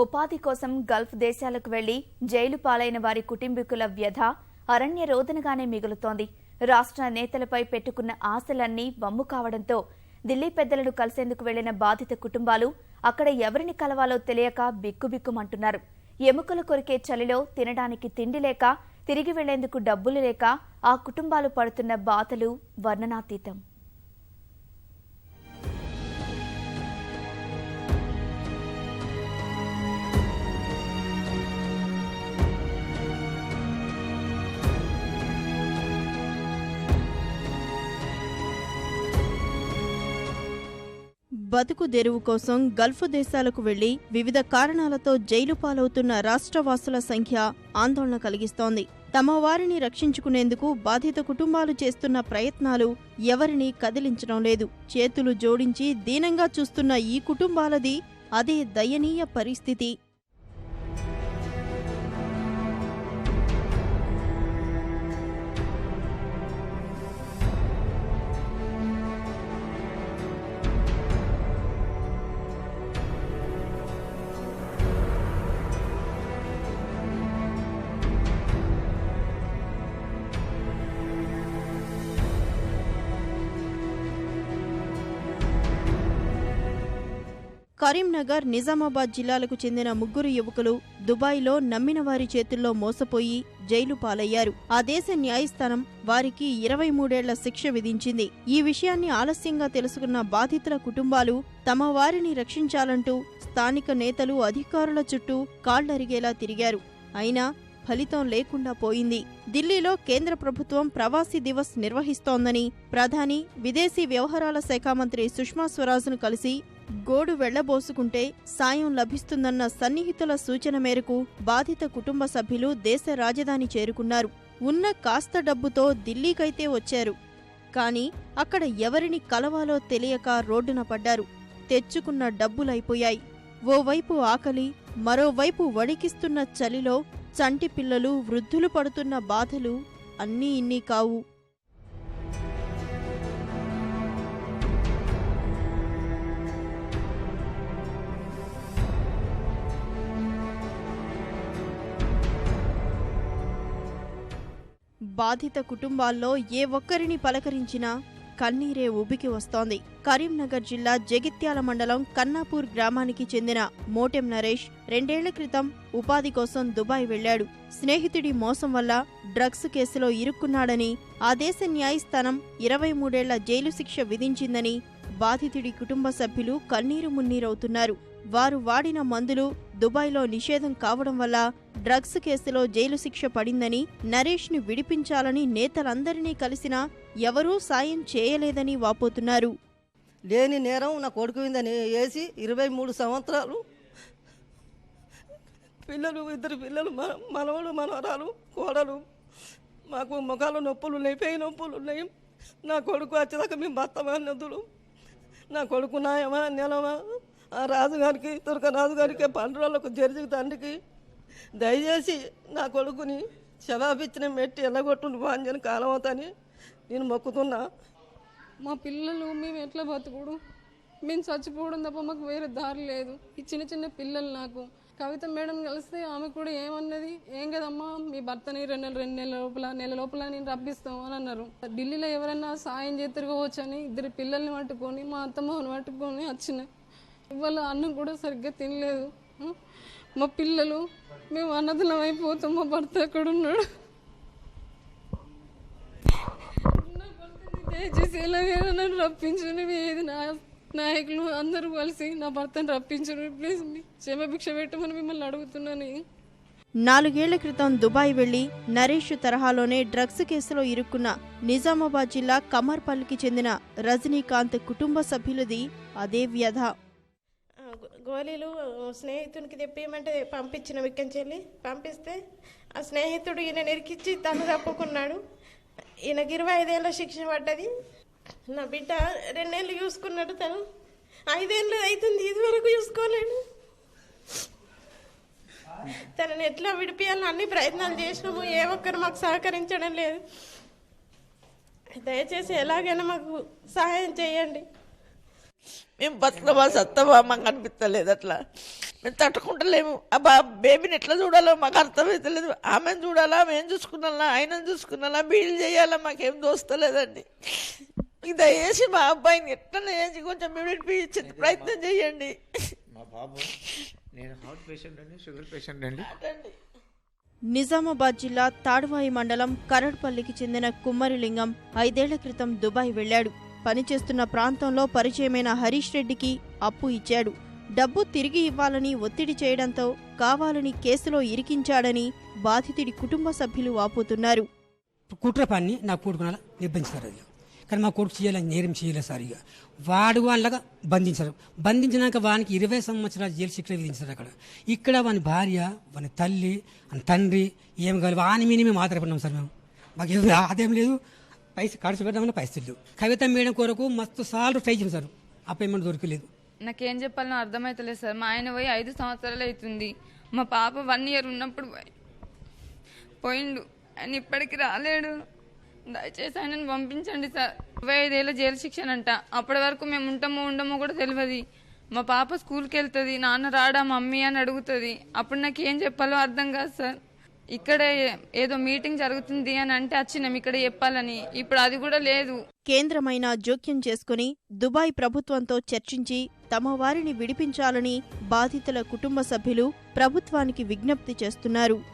ఉపాధి కోసం గల్ఫ్ దేశాలకు వెళ్ళి జైలు పాలైన వారి కుటుంబీకుల వ్యధ అరణ్య రోదనగానే మిగులుతోంది. రాష్ట్ర నేతలపై పెట్టుకున్న ఆశలన్నీ వమ్ము కావడంతో ఢిల్లీ పెద్దలను కలిసేందుకు వెళ్ళిన బాధిత కుటుంబాలు అక్కడ ఎవరిని కలవాలో తెలియక బిక్కుబిక్కుమంటున్నారు. ఎముకలు కొరికే చలిలో తినడానికి తిండి లేక తిరిగి వెళ్ళేందుకు డబ్బులు లేక ఆ కుటుంబాలు పడుతున్న బాధలు వర్ణనాతీతం. బతుకు తెరువు కోసం గల్ఫ్ దేశాలకు వెళ్ళి వివిధ కారణాలతో జైలు పాలవుతున్న రాష్ట్రవాసుల సంఖ్య ఆందోళన కలిగిస్తోంది. తమ వారిని రక్షించుకునేందుకు బాధిత కుటుంబాలు చేస్తున్న ప్రయత్నాలు ఎవరిని కదిలించడం లేదు. చేతులు జోడించి దీనంగా చూస్తున్న ఈ కుటుంబాలది అదే దయనీయ పరిస్థితి. కరీంనగర్ నిజామాబాద్ జిల్లాలకు చెందిన ముగ్గురు యువకులు దుబాయ్లో నమ్మిన వారి చేతుల్లో మోసపోయి జైలు పాలయ్యారు. ఆ దేశ న్యాయస్థానం వారికి ఇరవై మూడేళ్ళ శిక్ష విధించింది. ఈ విషయాన్ని ఆలస్యంగా తెలుసుకున్న బాధితుల కుటుంబాలు తమ వారిని రక్షించాలంటూ స్థానిక నేతలు అధికారుల చుట్టూ కాళ్ళరిగేలా తిరిగారు. అయినా ఫలితం లేకుండా పోయింది. ఢిల్లీలో కేంద్ర ప్రభుత్వం ప్రవాసీ దివస్ నిర్వహిస్తోందని ప్రధాని విదేశీ వ్యవహారాల శాఖ మంత్రి సుష్మా స్వరాజ్ను కలిసి గోడు వెళ్ళబోసుకుంటే సాయం లభిస్తుందన్న సన్నిహితుల సూచన మేరకు బాధిత కుటుంబ సభ్యులు దేశ రాజధాని చేరుకున్నారు. ఉన్న కాస్త డబ్బుతో ఢిల్లీకైతే వచ్చారు. కానీ అక్కడ ఎవరిని కలవాలో తెలియక రోడ్డున పడ్డారు. తెచ్చుకున్న డబ్బులైపోయాయి. ఓవైపు ఆకలి మరోవైపు వణికిస్తున్న చలిలో చంటి పిల్లలు వృద్ధులు పడుతున్న బాధలు అన్నీ ఇన్నీ కావు. బాధిత కుటుంబాల్లో ఏ ఒక్కరిని పలకరించినా కన్నీరే ఉబికి వస్తోంది. కరీంనగర్ జిల్లా జగిత్యాల మండలం కన్నాపూర్ గ్రామానికి చెందిన మోటెం నరేష్ రెండేళ్ళ క్రితం ఉపాధి కోసం దుబాయ్ వెళ్ళాడు స్నేహితుడి మోసం వల్ల డ్రగ్స్ కేసులో ఇరుక్కున్నాడని ఆ దేశ న్యాయస్థానం ఇరవై మూడేళ్ళ జైలు శిక్ష విధించిందని బాధితుడి కుటుంబ సభ్యులు కన్నీరు మున్నీరవుతున్నారు. వారు వాడిన మందులు దుబాయ్లో నిషేధం కావడం వల్ల డ్రగ్స్ కేసులో జైలు శిక్ష పడిందని నరేష్ని విడిపించాలని నేతలందరినీ కలిసినా ఎవరూ సాయం చేయలేదని వాపోతున్నారు. లేని నేరం నా కొడుకు విందని వేసి ఇరవై మూడు సంవత్సరాలు పిల్లలు ఇద్దరు పిల్లలు మన మనవడు మనవరాలు కోడలు మాకు ముఖాలు నొప్పులు ఉన్నాయి పేయి నొప్పులు ఉన్నాయి. నా కొడుకు వచ్చేదాకా మేము బతమా నదులు నా కొడుకు నాయమా నెలమా ఆ రాజుగారికి తుర్క రాజుగారికి రోజులకు జరిగి తండ్రికి దయచేసి నా కొడుకుని శవాపిచ్చిన మెట్టి ఎల్లగొట్టు బాంజని కాలం అవుతాని నేను మొక్కుతున్నా. మా పిల్లలు మేము ఎట్లా బతుకుడు? మేము చచ్చిపోవడం తప్ప మాకు వేరే దారి లేదు. ఈ చిన్న చిన్న పిల్లలు నాకు కవిత మేడం కలిస్తే ఆమె కూడా ఏమన్నది? ఏం కదమ్మా మీ భర్తని రెండు నెలలు రెండు నెలల లోపల నెల లోపల నేను రప్పిస్తాం అని అన్నారు. ఢిల్లీలో ఎవరైనా సాయం చేతిరుకోవచ్చు అని ఇద్దరు పిల్లల్ని పట్టుకొని మా అత్తమ్మని పట్టుకొని వచ్చిన. ఇవాళ అన్నం కూడా సరిగ్గా తినలేదు. మా పిల్లలు మేము అన్నదలం అయిపోతాం మా భర్త అక్కడ ఉన్నాడు? దయచేసి ఎలాగైనా నన్ను రప్పించండి ఏది నా నాయకులు అందరూ కలిసి నా భర్తను రప్పించండి ప్లీజ్ క్షమభిక్ష పెట్టమని మిమ్మల్ని అడుగుతున్నాను. నాలుగేళ్ళ క్రితం దుబాయ్ వెళ్ళి నరేష్ తరహాలోనే డ్రగ్స్ కేసులో ఇరుక్కున్న నిజామాబాద్ జిల్లా కమర్పల్లికి చెందిన రజనీకాంత్ కుటుంబ సభ్యులది అదే వ్యధ. గోళీలు స్నేహితునికి తెప్పియమంటే పంపించిన విక్కంచెల్లి. పంపిస్తే ఆ స్నేహితుడు ఈయన నిరికిచ్చి తను తప్పుకున్నాడు. ఈయనకి ఇరవై ఐదేళ్ళ శిక్ష పడ్డది. నా బిడ్డ రెండేళ్ళు చూసుకున్నాడు తను. ఐదేళ్ళు అవుతుంది ఇదివరకు చూసుకోలేడు. తనని ఎట్లా విడిపియాలని అన్ని ప్రయత్నాలు చేసినాము ఏ ఒక్కరు మాకు సహకరించడం లేదు. దయచేసి ఎలాగైనా మాకు సహాయం చేయండి. మేము బతుకమా సత్తమా మాకు అనిపిస్తలేదు అట్లా. మేము తట్టుకుంటలేము. ఆ బేబీని ఎట్లా చూడాలో మాకు అర్థమవుతలేదు ఆమెను చూడాలా మేము చూసుకున్నాలా ఆయనను చూసుకున్నాలా వీళ్ళు చేయాలా మాకేం దోస్తలేదండి. దయచేసి మా అబ్బాయిని ఎట్లా చేసి కొంచెం ఇచ్చే ప్రయత్నం చేయండి మా బాబు నేను హార్ట్ పేషెంట్ అండి షుగర్ పేషెంట్ అండి. నిజామాబాద్ జిల్లా తాడువాయి మండలం కరడ్పల్లికి చెందిన కుమ్మరిలింగం ఐదేళ్ళ క్రితం దుబాయ్ వెళ్ళాడు పనిచేస్తున్న ప్రాంతంలో పరిచయమైన హరీష్ రెడ్డికి అప్పు ఇచ్చాడు. డబ్బు తిరిగి ఇవ్వాలని ఒత్తిడి చేయడంతో కావాలని కేసులో ఇరికించాడని బాధితుడి కుటుంబ సభ్యులు వాపోతున్నారు. కుట్ర పని నా కొడుకునాల కానీ మా కొడుకు చేయాలని నేరం చేయలేదు సార్ ఇక. వాడు వాళ్ళగా బంధించారు. బంధించినాక వానికి ఇరవై సంవత్సరాలు జైలు శిక్ష విధించారు అక్కడ. ఇక్కడ వాని భార్య వాని తల్లి వాని తండ్రి ఏం కావాలి? వాని మీద మేము ఆధారపడినాం సార్ మేము. మాకు ఏం ఆదాయం లేదు. పైసలు ఖర్చు పెట్టామని పైసలు లేవు కవిత మేడం కొరకు మస్తు సార్లు ట్రై చేసాం సార్. ఆ పేమెంట్ దొరకలేదు. నాకేం చెప్పాలనో అర్థమైతలేదు సార్. మా ఆయన పోయి ఐదు సంవత్సరాలు అవుతుంది. మా పాప వన్ ఇయర్ ఉన్నప్పుడు పోయిండు. ఆయన ఇప్పటికి రాలేడు. దయచేసి ఆయనను పంపించండి సార్. ఇరవై ఐదేళ్ళ జైలు శిక్షనంట. అప్పటి వరకు మేము ఉంటామో ఉండమో కూడా తెలియదు మా పాప స్కూల్కి వెళ్తుంది నాన్న రాడా మమ్మీ అని అడుగుతుంది. అప్పుడు నాకు ఏం చెప్పాలో అర్థం కాదు సార్. ఇక్కడే ఏదో మీటింగ్ జరుగుతుంది అని అంటే వచ్చినాం ఇక్కడ చెప్పాలని. ఇప్పుడు అది కూడా లేదు. కేంద్రమైన జోక్యం చేసుకుని దుబాయ్ ప్రభుత్వంతో చర్చించి తమ వారిని విడిపించాలని బాధితుల కుటుంబ సభ్యులు ప్రభుత్వానికి విజ్ఞప్తి చేస్తున్నారు.